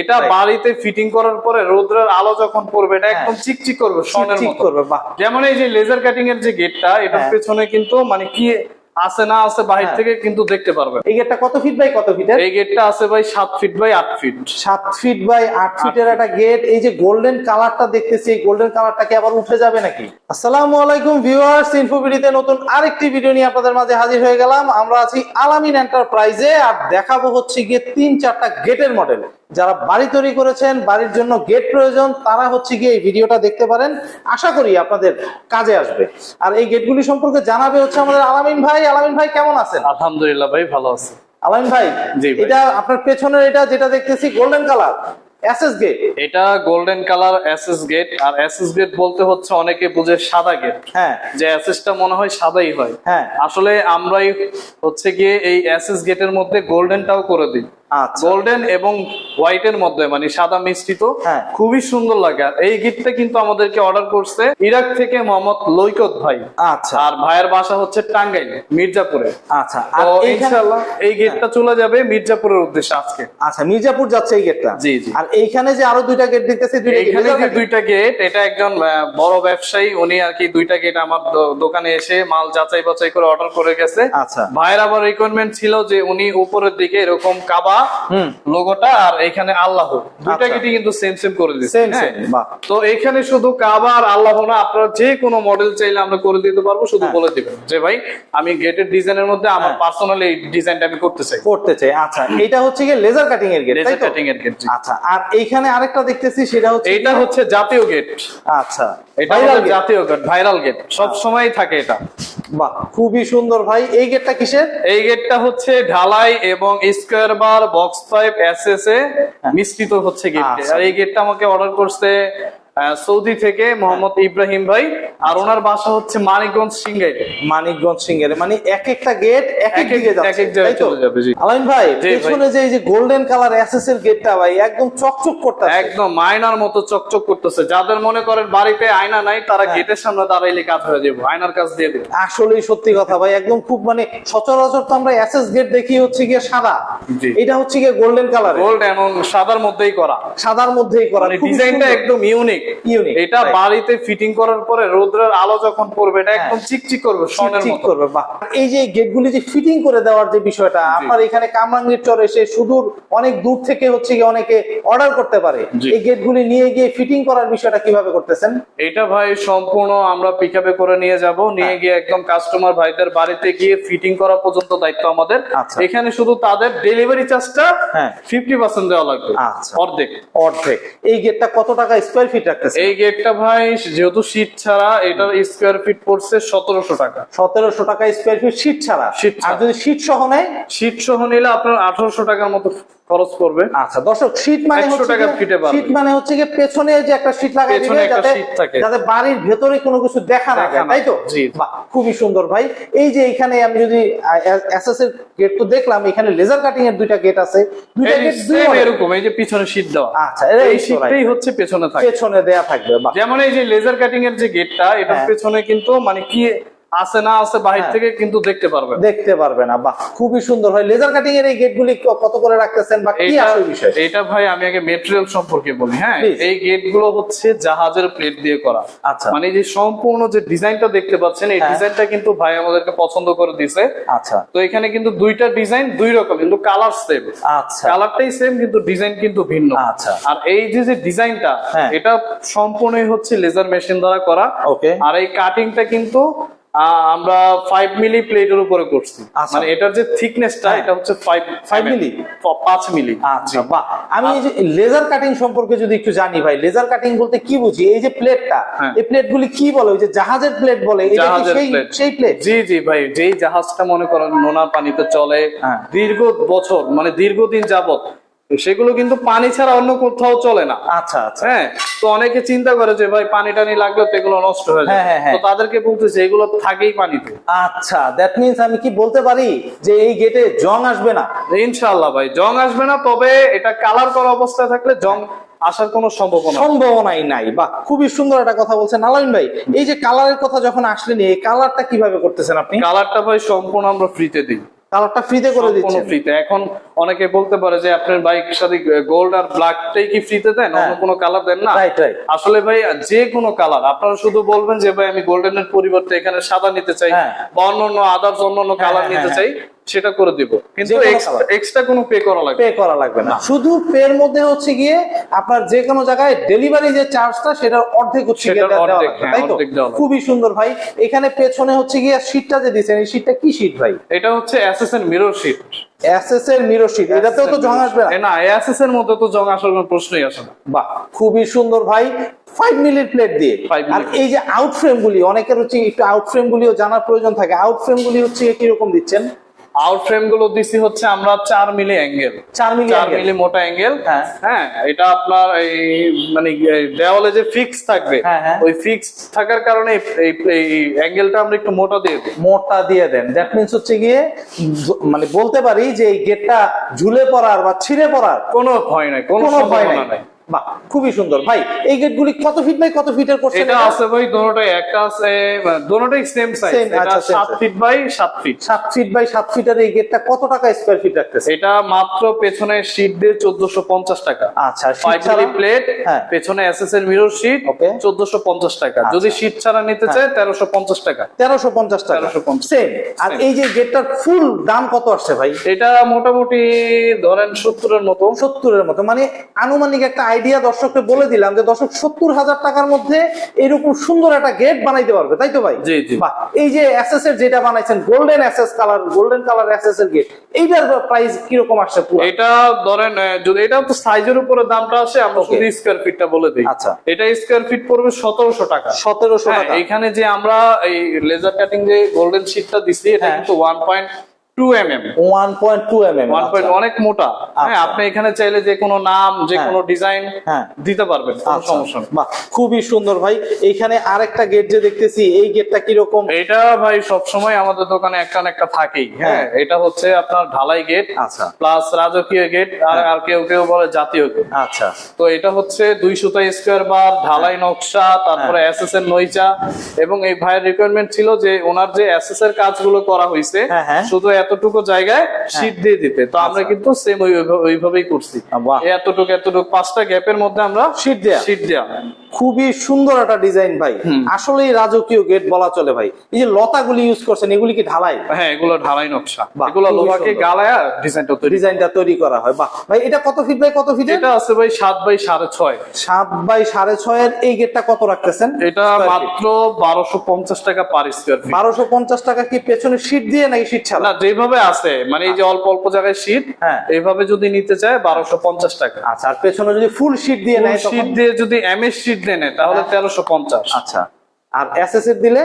এটা বাড়িতে ফিটিং করার পরে রোদ্রের আলো যখন পড়বে এটা একদম চিকচিক করবে মতো। করবে যেমন এই যে লেজার কাটিং এর যে গেটটা এটার হ্যাঁ। পেছনে কিন্তু মানে কি আছে না আছে বাহির হ্যাঁ। থেকে কিন্তু দেখতে পারবেন এই গেটটা কত ফিট বাই কত ফিট এই গেটটা আছে ভাই সাত ফিট বাই আট ফিট সাত ফিট বাই আট ফিটের একটা গেট এই যে গোল্ডেন কালারটা দেখতেছি এই গোল্ডেন কালারটা কি আবার উঠে যাবে নাকি? আসসালামু আলাইকুম ভিউয়ার্স ইনফোভিডিতে নতুন আরেকটি ভিডিও নিয়ে আপনাদের মাঝে হাজির হয়ে গেলাম। আমরা আছি আলামিন এন্টারপ্রাইজে আর দেখাবো হচ্ছে গিয়ে তিন চারটা গেটের মডেল যারা বাড়ি তৈরি করেছেন বাড়ির জন্য গেট প্রয়োজন তারা হচ্ছে গিয়ে এই ভিডিওটা দেখতে পারেন। আশা করি আপনাদের কাজে আসবে। আর এই গেটগুলি সম্পর্কে জানাবে হচ্ছে আমাদের আলামিন ভাই। আলামিন ভাই কেমন আছেন? আলহামদুলিল্লাহ ভাই ভালো আছে। আলামিন ভাই এটা আপনার পেছনের এটা যেটা দেখতেছি গোল্ডেন কালার এসএস গেট এটা গোল্ডেন কালার এসএস গেট আর এসএস গেট বলতে হচ্ছে অনেকে বুঝে সাদা গেট হ্যাঁ। যে এসএসটা মনে হয় সাদাই হয়। হ্যাঁ। আসলে আমরাই হচ্ছে গিয়ে এই এসএস গেটের মধ্যে গোল্ডেনটাও করে দিই। গোল্ডেন এবং হোয়াইটের মধ্যে মানে সাদা মিশ্রিত হ্যাঁ। খুবই সুন্দর লাগে। আর এই গিফটটা কিন্তু আমাদেরকে অর্ডার করছে ইরাক থেকে মোহাম্মদ লৈকত ভাই। আচ্ছা। আর ভাইয়ের বাসা হচ্ছে টাঙ্গাইল মির্জাপুরে। আচ্ছা। আর ইনশাআল্লাহ এই গেটটা চলে যাবে মির্জাপুরের উদ্দেশ্যে আজকে। আচ্ছা মির্জাপুর যাচ্ছে এই গেটটা জি, জি। আর এইখানে যে আরও দুইটা গেট দেখতেছি দুইটা এখানে যে দুইটা গেট এটা একজন বড় ব্যবসায়ী উনি আর কি দুইটা গেট আমার দোকানে এসে মাল যাচাই বাছাই করে অর্ডার করে গেছে। আচ্ছা। ভাইয়ের আবার রিকোয়ারমেন্ট ছিল যে উনি উপরের দিকে এরকম কাবা লোগোটা আর এখানে আল্লাহ। দুইটা আচ্ছা। গেটই কিন্তু সেম সেম করে দিচ্ছে হ্যাঁ। তো এখানে শুধু কাবা আর আল্লাহ না আপনারা যে কোনো মডেল চাইলে আমরা করে দিতে পারব শুধু হ্যাঁ। বলে দিবেন যে ভাই আমি গেটের ডিজাইনের মধ্যে আমার পার্সোনালি এই ডিজাইনটা আমি করতে চাই। করতে চাই আচ্ছা। এটা হচ্ছে গিয়ে লেজার কাটিং এর গেট লেজার কাটিং এর গেট আচ্ছা আর এইখানে আরেকটা দেখতেছি সেটা হচ্ছে এটা হচ্ছে জাতীয় গেট আচ্ছা এটা gate। জাতীয় গেট ভাইরাল গেট সব সময় থাকে এটা। বাহ খুবই সুন্দর ভাই। এই গেটটা কিসের? এই গেটটা হচ্ছে ঢালাই এবং square bar box five S S এ মিশ্রিত হচ্ছে গেট আচ্ছা। আর এই গেটটা আমাকে অর্ডার করছে সৌদি থেকে মোহাম্মদ ইব্রাহিম ভাই আর ওনার বাসা হচ্ছে মানিকগঞ্জ সিংগাইতে মানিকগঞ্জ সিঙ্গের মানে এক একটা গেট এক এক এক এক- দিকে এক এক জায়গায় চলে যাবে, জি। আলাইন ভাই পেছনে যে এই যে গোল্ডেন কালার এসএস এর গেটটা ভাই একদম চকচক করতেছে। একদম আয়নার মতো চকচক করতেছে। যাদের মনে করেন বাড়িতে আয়না নাই তারা হ্যাঁ। গেটের সামনে দাঁড়াইলে কাজ হয়ে যাবে আয়নার কাজ দিয়ে দেবে। আসলেই সত্যি কথা ভাই একদম খুব মানে সচরাচর তো আমরা এসএস গেট দেখি হচ্ছে গিয়ে সাদা। এটা হচ্ছে গিয়ে গোল্ডেন কালার গোল্ড এবং সাদার মধ্যেই করা। সাদার মধ্যেই করা মানে ডিজাইনটা একদম ইউনিক Unique, এটা বাড়িতে ফিটিং করার পরে রোদ্রের আলো যখন পড়বে এটা একদম চিকচিক করবে মতো। করবে বাহ। এই যে গেটগুলি যে ফিটিং করে দেওয়ার যে বিষয়টা আপনার এখানে কামরাঙ্গীর চর এসে সুদূর অনেক দূর থেকে হচ্ছে গিয়ে অনেকে অর্ডার করতে পারে। এই গেটগুলি নিয়ে গিয়ে ফিটিং করার বিষয়টা কীভাবে করতেছেন? এটা ভাই সম্পূর্ণ আমরা পিক করে নিয়ে যাব। নিয়ে হ্যাঁ। গিয়ে একদম কাস্টমার ভাইদের বাড়িতে গিয়ে ফিটিং করা পর্যন্ত দায়িত্ব আমাদের। আচ্ছা। এখানে শুধু তাদের ডেলিভারি চার্জটা হ্যাঁ। ফিফটি পার্সেন্ট দেওয়া লাগবে। আচ্ছা। অর্ধেক। অর্ধেক। এই গেটটা কত টাকা স্কোয়ার ফিট রাখতেছে এই গেটটা ভাই যেহেতু শীত ছাড়া এটার স্কোয়ার ফিট পড়ছে সতেরোশো টাকা। সতেরোশো টাকা স্কোয়ার ফিট শীট ছাড়া। শীট আর যদি শীট সহ নেয়? শীত সহ নিলে আপনার আঠারোশো টাকার মতো খরচ পড়বে আচ্ছা দর্শক মানে হচ্ছে গিয়ে- ফিটে পারবে। শীট মানে হচ্ছে গিয়ে পেছনে যে একটা শীট লাগাই দিবে যাতে যাতে বাড়ির ভেতরে কোনো কিছু দেখা না যায় তাই তো? খুবই সুন্দর ভাই। এই যে এখানে আমি যদি এসএস এর গেট তো দেখলাম এখানে লেজার কাটিং এর দুইটা গেট আছে। দুইটা গেট দুই এরকম এই যে পিছনে শীত দেওয়া। আচ্ছা, এই শীতটাই হচ্ছে পেছনে থাকে পেছনে দেয়া থাকবে যেমন এই যে লেজার কাটিং এর যে গেটটা এটার হ্যাঁ। পেছনে কিন্তু মানে কি আছে না আছে বাহির হ্যাঁ। থেকে কিন্তু দেখতে পারবেন। দেখতে পারবে না বাহ খুবই সুন্দর হয় লেজার কাটিং এর এই গেটগুলি কত করে রাখতেছেন বা কি আসল বিষয়? এইটা ভাই আমি আগে মেটেরিয়াল সম্পর্কে বলি হ্যাঁ? এই গেটগুলো হচ্ছে জাহাজের প্লেট দিয়ে করা। আচ্ছা। মানে যে সম্পূর্ণ যে ডিজাইনটা দেখতে পাচ্ছেন এই হ্যাঁ। ডিজাইনটা কিন্তু ভাই আমাদেরকে পছন্দ করে দিছে। আচ্ছা। তো এখানে কিন্তু দুইটা ডিজাইন দুই রকম কিন্তু কালার সেম আচ্ছা। কালারটাই সেম কিন্তু ডিজাইন কিন্তু ভিন্ন। আচ্ছা। আর এই যে যে ডিজাইনটা হ্যাঁ। এটা সম্পূর্ণই হচ্ছে লেজার মেশিন দ্বারা করা। ওকে আর এই কাটিংটা কিন্তু আমরা ফাইভ মিলি প্লেটের উপরে করছি আচ্ছা। মানে এটার যে থিকনেসটা হ্যাঁ। এটা হচ্ছে ফাইভ Five milli? পাঁচ মিলি আচ্ছা বাহ আমি এই যে লেজার কাটিং সম্পর্কে যদি একটু জানি ভাই লেজার কাটিং বলতে কি বুঝি এই যে প্লেটটা হ্যাঁ। এই প্লেট গুলি কি বলে ওই যে জাহাজের প্লেট বলে এটা কি সেই সেই প্লেট জি জি ভাই যেই জাহাজটা মনে করেন নোনা পানিতে চলে হ্যাঁ। দীর্ঘ বছর মানে দীর্ঘদিন যাবত সেগুলো কিন্তু পানি ছাড়া অন্য কোথাও চলে না। আচ্ছা আচ্ছা। হ্যাঁ তো অনেকে চিন্তা করে যে ভাই পানি টানি লাগলে তো এগুলো নষ্ট হয়ে হ্যাঁ, যায়। হ্যাঁ, হ্যাঁ। তো তাদেরকে বলতেছে এগুলো থাকেই পানিতে। আচ্ছা দ্যাট মিন্স আমি কি বলতে পারি যে এই গেটে জং আসবে না? ইনশাআল্লাহ ভাই জং আসবে না তবে এটা কালার করা অবস্থায় থাকলে জং আসার কোনো সম্ভাবনা নেই। সম্ভাবনাই নাই। বাহ খুবই সুন্দর একটা কথা বলছেন। নালাইন ভাই এই যে কালারের কথা যখন আসলেন এই কালারটা কীভাবে করতেছেন আপনি? কালারটা ভাই সম্পূর্ণ আমরা ফ্রিতে দিই। কালারটা ফ্রিতে করে কোনো দিচ্ছেন। ফ্রিতে এখন অনেকে বলতে পারে যে আপনার বাইক সাথে গোল্ড আর ব্ল্যাকটাই কি ফ্রিতে দেন? অন্য হ্যাঁ। কোনো কালার দেন না? আসলে ভাই যে কোনো কালার আপনারা শুধু বলবেন যে ভাই আমি গোল্ডেনের পরিবর্তে এখানে সাদা নিতে চাই বা অন্য অন্য আদার্স অন্য অন্য কালার হ্যাঁ, নিতে হ্যাঁ। চাই। সেটা করে দিব। কিন্তু। এক্সট্রা কোনো পে করা লাগবে পে করা লাগবে না। শুধু পের মধ্যে হচ্ছে গিয়ে আপনার যে কোনো জায়গায় ডেলিভারি যে চার্জটা সেটার অর্ধেক হচ্ছে গিয়ে দেওয়া লাগবে, হ্যাঁ, তাই তো। খুবই সুন্দর ভাই। এখানে পেছনে হচ্ছে গিয়ে শীটটা যে দিচ্ছেন এই শীটটা কি শীট ভাই? এটা হচ্ছে অ্যাসেসের মিরর শিট এসএস এর মিরর শীট এটাতেও তো জং আসবে না? অ্যাসেস এর মধ্যে তো জং আসার কোনো প্রশ্নই আসে না। বাহ খুবই সুন্দর ভাই। ফাইভ মিলির প্লেট দিয়ে। 5 আর এই যে আউট ফ্রেম গুলি অনেকের হচ্ছে একটু আউট ফ্রেম গুলিও জানার প্রয়োজন থাকে। আউট ফ্রেম গুলি হচ্ছে কীরকম দিচ্ছেন? আউট ফ্রেমগুলো দিছি হচ্ছে আমরা চার মিলি অ্যাঙ্গেল চার মিলি চার মিলি মোটা অ্যাঙ্গেল হ্যাঁ। এটা আপনার এই মানে দেওয়ালে যে ফিক্স থাকবে হ্যাঁ, হ্যাঁ। ওই ফিক্স থাকার কারণে এই- এই অ্যাঙ্গেলটা আমরা একটু মোটা দিয়ে দিই। মোটটা দিয়ে দেন। দ্যাট মিন্স হচ্ছে গিয়ে মানে বলতে পারি যে এই গেটটা ঝুলে পড়ার বা ছিঁড়ে পড়ার কোনো ভয় নাই কোনো ভয় নাই। বাহ খুবই সুন্দর। ভাই এই গেটগুলি কত ফিট বাই কত ফিটের করছেন এটা? আছে ভাই দোনোটাই একটা আছে দোনোটাই সেম সাইজ এটা আচ্ছা, same সাত ফিট বাই সাত ফিট সাত ফিট বাই সাত ফিটের এই গেটটা কত টাকা স্কোয়ার ফিট রাখতেছে? এটা মাত্র পেছনে শীট দিয়ে চোদ্দশো পঞ্চাশ টাকা। আচ্ছা শীট ছাড়া প্লেট হ্যাঁ। পেছনে এসএস এর মিরর শীট Okay. চোদ্দশো পঞ্চাশ টাকা। আচ্ছা। যদি শীট ছাড়া নিতে চায় তেরোশো পঞ্চাশ টাকা। তেরোশো পঞ্চাশ টাকা। 1350 সেম আর এই যে গেটটার ফুল দাম কত আসছে ভাই? এটা মোটামুটি ধরেন সত্তরের মতো। সত্তরের মতো। মানে আনুমানিক একটা আইডিয়া দর্শককে বলে দিলাম যে দর্শক সত্তর হাজার টাকার মধ্যে এরকম সুন্দর একটা গেট বানাইতে পারবে তাই তো ভাই এই যে এসএস এর যেটা বানাইছেন golden SS colour golden colour SS এর গেট এইটার প্রাইস কীরকম আসছে পুরো এটা ধরেন যদি এটা তো সাইজের উপরে দামটা আসে আমরা. শুধু স্কোয়ার ফিটটা বলে দিই আচ্ছা। এটা স্কোয়ার ফিট পড়বে সতেরোশো টাকা সতেরোশো হ্যাঁ, টাকা এখানে যে আমরা এই লেজার কাটিং যে গোল্ডেন শীটটা দিছি এটা হ্যাঁ। কিন্তু one point two M M one point two M M one point অনেক মোটা হ্যাঁ আচ্ছা। আপনি এখানে চাইলে যে কোনো নাম যে হ্যাঁ। কোনো ডিজাইন হ্যাঁ। দিতে পারবেন আচ্ছা। সমস্যা বাহ খুবই সুন্দর ভাই এইখানে আরেকটা গেট যে দেখতেছি এই গেটটা কীরকম এটা ভাই সবসময় আমাদের দোকানে একটা না একটা থাকেই হ্যাঁ হ্যাঁ। এটা হচ্ছে আপনার ঢালাই গেট আচ্ছা প্লাস রাজকীয় গেট আর আর কেউ কেউ বলে জাতীয় গেট আচ্ছা তো এটা হচ্ছে দুই সুতা স্কোয়ার বার ঢালাই নকশা তারপরে হ্যাঁ। এসএস এর নইচা এবং এই ভাইয়ের রিকোয়ারমেন্ট ছিল যে ওনার যে এসএস এর কাজগুলো করা হয়েছে হ্যাঁ, হ্যাঁ। শুধু এতটুকু জায়গায় শীত দিয়ে দিতে। তো আমরা আচ্ছা। কিন্তু সেম ওইভাবেই করছি। এতটুকু এতটুকু পাঁচটা গ্যাপের মধ্যে আমরা শীত দেওয়া শীত দেওয়া খুবই সুন্দর একটা ডিজাইন ভাই। আসলেই রাজকীয় গেট বলা চলে ভাই। এই যে লতাগুলি ইউজ করছেন এগুলি কি ঢালাই? হ্যাঁ এগুলো ঢালাই নকশা। এগুলো লোহাকে গালায়া ডিজাইনটা তৈরি ডিজাইনটা তৈরি করা হয়। বাহ ভাই এটা কত ফিট বাই কত ফিট এটা আছে ভাই সাত বাই সাড়ে ছয়। সাত বাই সাড়ে ছয়ের এই গেটটা কত রাখতেছেন? এটা মাত্র বারোশো পঞ্চাশ টাকা পার স্কোয়ার ফিট বারোশো পঞ্চাশ টাকা কি পেছনে শীট দিয়ে নাকি শীট ছাড়া? না যেভাবে আছে মানে এই যে অল্প অল্প জায়গায় শীট হ্যাঁ। এইভাবে যদি নিতে চায় বারোশো পঞ্চাশ টাকা। আচ্ছা আর পেছনে যদি ফুল শীট দিয়ে নেয় তখন? শীট দিয়ে যদি এমএস শীট দেয় তাহলে হ্যাঁ। তেরোশো পঞ্চাশ। আচ্ছা। আর এসএস এর দিলে?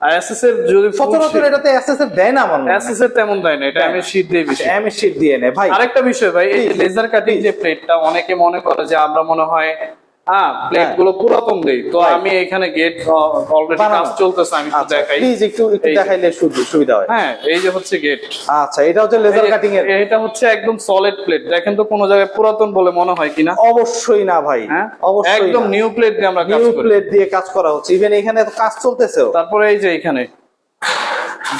আর এসএস এর যদি সচরাচর এটাতে এসএস এর দেয় না আমার এসএস এর তেমন দেয় না এটা শীট দিয়ে বেশি। শীট দিয়ে নেয় ভাই আরেকটা বিষয় ভাই এই লেজার কাটিং যে প্লেটটা অনেকে মনে করে যে আমরা মনে হয় হ্যাঁ প্লেটগুলো পুরাতন দেই তো আমি এখানে গেট অলরেডি কাজ চলতেছে আমি একটু আচ্ছা দেখাই। প্লিজ একটু একটু এই যে। দেখাইলে সুবি- সুবিধা হয়। হ্যাঁ এই যে হচ্ছে গেট আচ্ছা এটা হচ্ছে লেজার কাটিং এর এটা হচ্ছে একদম সলিড প্লেট দেখেন তো কোনো জায়গায় পুরাতন বলে মনে হয় কিনা। অবশ্যই না ভাই হ্যাঁ? অবশ্যই একদম নিউ প্লেট দিয়ে আমরা কাজ নিউ প্লেট দিয়ে কাজ করা হচ্ছে। ইভেন এখানে তো কাজ চলতেছেও। তারপরে এই যে এখানে।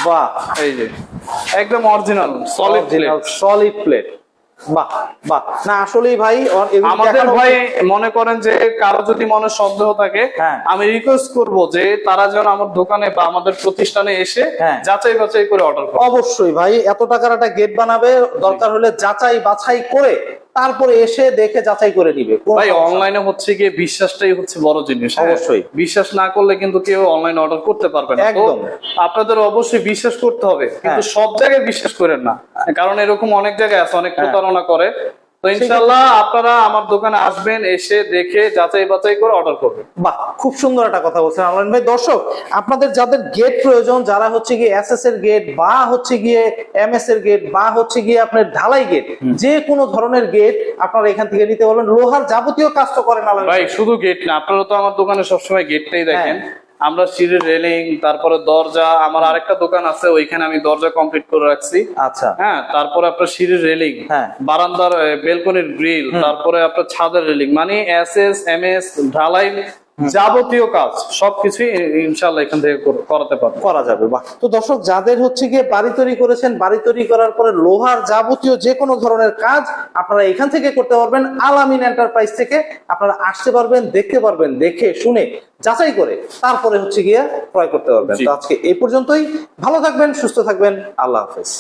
বাহ। এই যে। একদম original solid plate solid plate বাহ বাহ না আসলেই ভাই আমাদের ভাই মনে করেন যে কারও যদি মনে সন্দেহ থাকে হ্যাঁ। আমি রিকোয়েস্ট করব যে তারা যেন আমার দোকানে বা আমাদের প্রতিষ্ঠানে এসে হ্যাঁ। যাচাই বাছাই করে অর্ডার করে অবশ্যই ভাই এত টাকার একটা গেট বানাবে দরকার হলে যাচাই বাছাই করে তারপরে এসে দেখে যাচাই করে নিবে ভাই অনলাইনে হচ্ছে গিয়ে বিশ্বাসটাই হচ্ছে বড় জিনিস হ্যাঁ? অবশ্যই। বিশ্বাস না করলে কিন্তু কেউ অনলাইন অর্ডার করতে পারবে না একদম। আপনাদের অবশ্যই বিশ্বাস করতে হবে কিন্তু হ্যাঁ। সব জায়গায় বিশ্বাস করেন না কারণ এরকম অনেক জায়গায় আছে অনেক হ্যাঁ। প্রতারণা করে তো ইনশাল্লাহ আপনারা আমার দোকানে আসবেন এসে দেখে যাচাই বাছাই করে অর্ডার করবেন। বাহ খুব সুন্দর একটা কথা বলছেন ভাই। দর্শক আপনাদের যাদের গেট প্রয়োজন যারা হচ্ছে গিয়ে এসএস এর গেট বা হচ্ছে গিয়ে এমএস এর গেট বা হচ্ছে গিয়ে আপনার ঢালাই গেট যে কোনো ধরনের গেট আপনারা এখান থেকে নিতে পারবেন লোহার যাবতীয় কাজ তো করেন ভাই শুধু গেট না আপনারা তো আমার দোকানে সবসময় গেটটাই দেখেন। হ্যাঁ। আমরা সিঁড়ির রেলিং তারপরে দরজা আমার আরেকটা দোকান আছে ওইখানে আমি দরজা কমপ্লিট করে রাখছি। আচ্ছা। হ্যাঁ তারপরে আপনার সিঁড়ির রেলিং হ্যাঁ। বারান্দার বেলকনির গ্রিল তারপরে আপনার ছাদের রেলিং মানে এস এস এম এস ঢালাই যাবতীয় কাজ সবকিছুই ইনশাল্লাহ এখান থেকে করাতে পারব। করা যাবে বাহ। তো দর্শক যাদের হচ্ছে গিয়ে বাড়ি তৈরি করেছেন বাড়ি তৈরি করার পরে লোহার যাবতীয় যে কোনো ধরনের কাজ আপনারা এখান থেকে করতে পারবেন আলামিন এন্টারপ্রাইজ থেকে আপনারা আসতে পারবেন দেখতে পারবেন দেখে শুনে যাচাই করে তারপরে হচ্ছে গিয়ে ক্রয় করতে পারবেন। তো আজকে এই পর্যন্তই। ভালো থাকবেন সুস্থ থাকবেন। আল্লাহ হাফেজ।